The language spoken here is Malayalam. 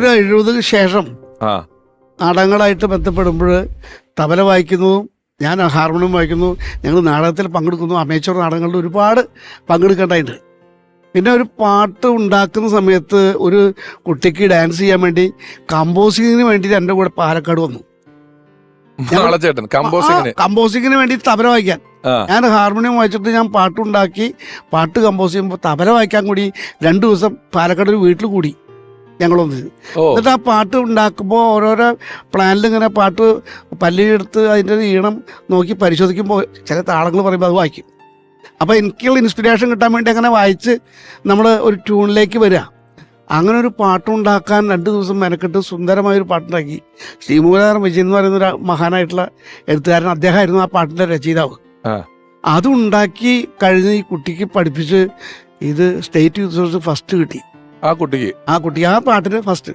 ഒരു എഴുപതിന് ശേഷം ആ. നാടകങ്ങളായിട്ട് ബന്ധപ്പെടുമ്പോൾ തബല വായിക്കുന്നതും ഞാൻ ഹാർമോണിയം വായിക്കുന്നു ഞങ്ങൾ നാടകത്തിൽ പങ്കെടുക്കുന്നു അമേച്ചർ നാടകങ്ങളിൽ ഒരുപാട് പങ്കെടുക്കേണ്ടതായിട്ടുണ്ട് പിന്നെ ഒരു പാട്ട് ഉണ്ടാക്കുന്ന സമയത്ത് ഒരു കുട്ടിക്ക് ഡാൻസ് ചെയ്യാൻ വേണ്ടി കമ്പോസിങ്ങിന് വേണ്ടി എന്റെ കൂടെ പാലക്കാട് വന്നു. കമ്പോസിങ്ങിന് വേണ്ടി തബല വായിക്കാൻ. ഞാൻ ഹാർമോണിയം വായിച്ചിട്ട് ഞാൻ പാട്ടുണ്ടാക്കി പാട്ട് കമ്പോസ് ചെയ്യുമ്പോൾ തബല വായിക്കാൻ കൂടി രണ്ടു ദിവസം പാലക്കാട് ഒരു വീട്ടിൽ കൂടി. ഞങ്ങളൊന്ന്. എന്നിട്ട് ആ പാട്ട് ഉണ്ടാക്കുമ്പോൾ ഓരോരോ പ്ലാനിൽ ഇങ്ങനെ പാട്ട് പല്ലിയെടുത്ത് അതിന്റെ ഒരു ഈണം നോക്കി പരിശോധിക്കുമ്പോൾ ചില താളങ്ങൾ പറയുമ്പോൾ അത് വായിക്കും. അപ്പോൾ എനിക്കുള്ള ഇൻസ്പിറേഷൻ കിട്ടാൻ വേണ്ടി അങ്ങനെ വായിച്ച് നമ്മൾ ഒരു ട്യൂണിലേക്ക് വരിക അങ്ങനെ ഒരു പാട്ടുണ്ടാക്കാൻ രണ്ട് ദിവസം മെനക്കെട്ട് സുന്ദരമായൊരു പാട്ടുണ്ടാക്കി. ശ്രീമൂലാർ വിജയൻ എന്ന് പറയുന്ന ഒരു മഹാനായിട്ടുള്ള എഴുത്തുകാരൻ അദ്ദേഹമായിരുന്നു ആ പാട്ടിന്റെ രചയിതാവ്. അതുണ്ടാക്കി കഴിഞ്ഞ് ഈ കുട്ടിക്ക് പഠിപ്പിച്ച് ഇത് സ്റ്റേറ്റ് യൂത്ത് ഫസ്റ്റ് കിട്ടി. ആ കുട്ടിക്ക്. ആ കുട്ടി ആ പാട്ടിന് ഫസ്റ്റ്